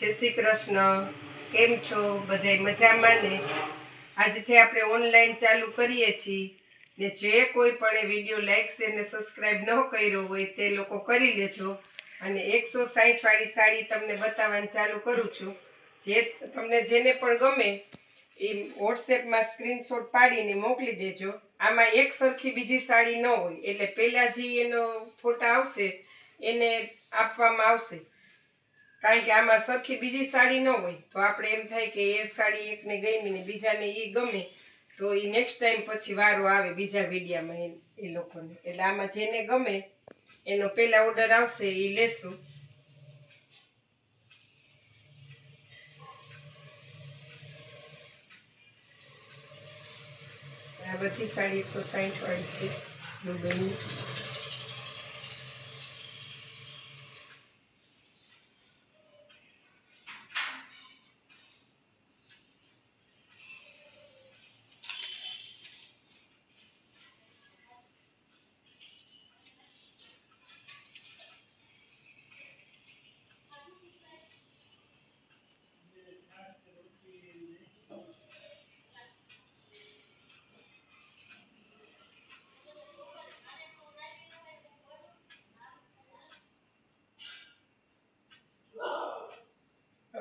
જય શ્રી કૃષ્ણ. કેમ છો? બધાય મજામાં ને? આજથી આપણે ઓનલાઈન ચાલુ કરીએ છીએ ને જે કોઈ પણ વીડિયો લાઈક છે ને સબસ્ક્રાઈબ ન કર્યો હોય તે લોકો કરી લેજો અને એકસો સાઠવાળી સાડી તમને બતાવવાનું ચાલુ કરું છું. જે તમને જેને પણ ગમે એ વોટ્સએપમાં સ્ક્રીનશોટ પાડીને મોકલી દેજો. આમાં એક સરખી બીજી સાડી ન હોય, એટલે પહેલાં જે એનો ફોટા આવશે એને આપવામાં આવશે. કારણ કે આમાં સરખી બીજી સાડી ન હોય. તો આપણે એમ થાય કે એ સાડી એકને ગમી ને બીજાને એ ગમે, તો એ નેક્સ્ટ ટાઈમ પછી વારો આવે બીજા વિડીયામાં એ લોકોને. એટલે આમાં જેને ગમે, એનો પહેલા ઓર્ડર આવશે એ લેશું. આ બધી સાડી એકસો સાઠ વાળી છે, દુબઈની.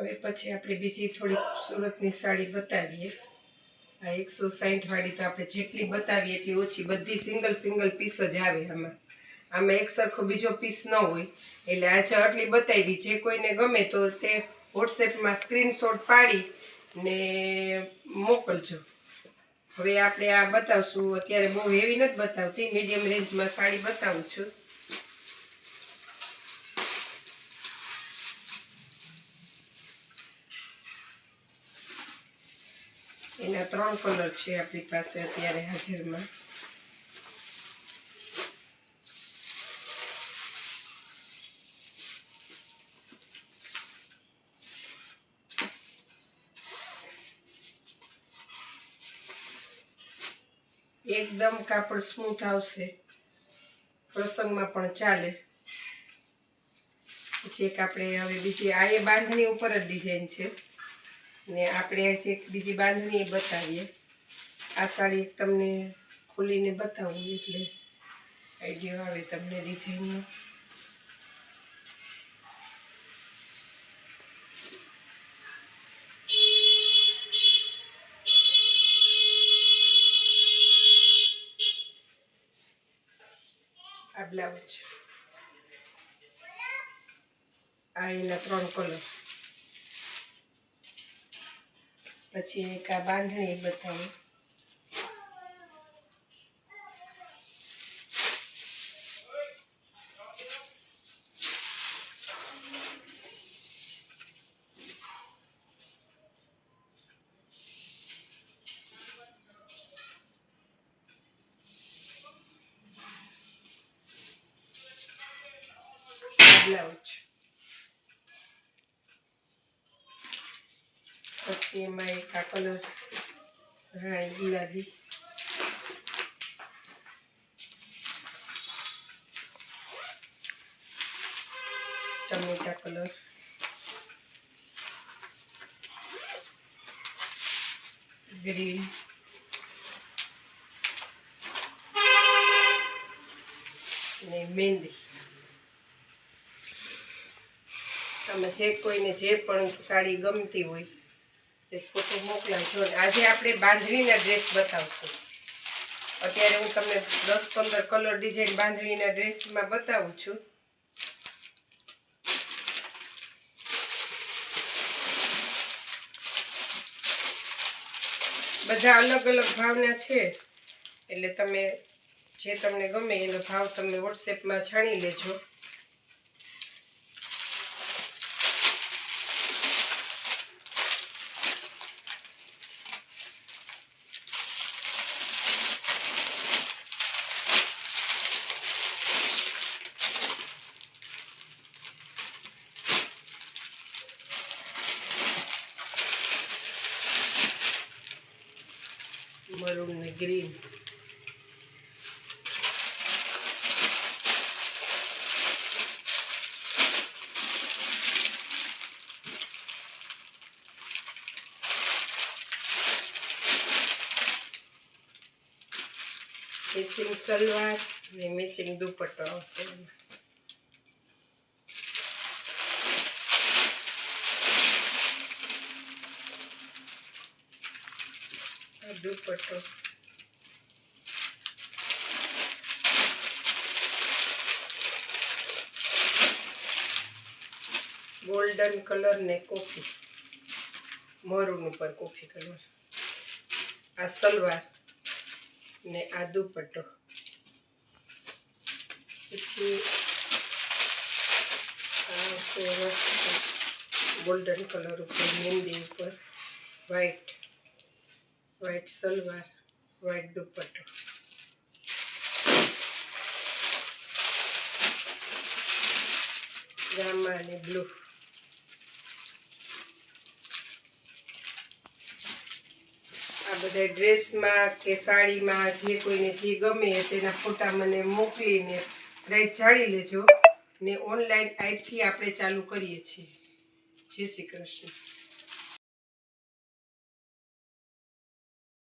હવે પછી આપણે બીજી થોડીક સુરતની સાડી બતાવીએ. આ એકસો વાળી તો આપણે જેટલી બતાવીએ એટલી ઓછી, બધી સિંગલ સિંગલ પીસ જ આવે આમાં. આમાં એક સરખો બીજો પીસ ન હોય. એટલે આજે આટલી બતાવી, જે કોઈને ગમે તો તે વોટ્સએપમાં સ્ક્રીનશોટ પાડી ને મોકલજો. હવે આપણે આ બતાવશું. અત્યારે બહુ હેવી નથી બતાવતી મીડિયમ રેન્જમાં સાડી બતાવું છું. એના ત્રણ કલર છે આપણી પાસે અત્યારે હાજરમાં. એકદમ કાપડ સ્મૂથ આવશે. પ્રસંગમાં પણ ચાલે. પછી એક આપણે હવે બીજી આ એ બાંધણી ઉપર જ ડિઝાઇન છે. ને આપણે એક બીજી બાંધણી એ બતાવીએ. આ સાડી તમને ખોલીને બતાવું એટલે આઈડિયો આવે તમને ડિઝાઇનનો આ બ્લાઉઝ. આ એના ત્રણ કલર. પછી એક આ બાંધણી બતાવું. બ્લાઉઝ પછી એમાં એક આ કલર રાણી ગુલાબી. ટમેટા કલર. ગ્રીન. ને મહેંદી તમે જે કોઈને જે પણ સાડી ગમતી હોય એ ફોટો મોકલાવજો જો આજે આપણે બાંધણીના ડ્રેસ બતાવશું. અત્યારે હું તમને દસ પંદર કલર ડિઝાઇન બાંધણીના ડ્રેસમાં બતાવું છું. બધા અલગ અલગ ભાવના છે. એટલે તમે જે તમને ગમે એનો ભાવ તમે વોટ્સએપમાં જાણી લેજો. મરૂડ ને ગ્રીન મેચિંગ સલવાર અને મેચિંગ દુપટ્ટો આવશે એમાં દુપટ્ટો ગોલ્ડન કલર ને કોફી મરૂન ઉપર કોફી કલર આ સલવાર ને આ દુપટ્ટો. પછી ગોલ્ડન કલર ઉપર, મહેંદી ઉપર વ્હાઈટ વ્હાઈટ સલવાર વ્હાઈટ દુપટ્ટો ગામા અને બ્લુ આ બધા ડ્રેસમાં કે સાડીમાં જે કોઈને જે ગમે તેના ફોટા મને મોકલીને પ્રાઇસ જાણી લેજો ને ઓનલાઈન આજથી આપણે ચાલુ કરીએ છીએ. જય શ્રી કૃષ્ણ.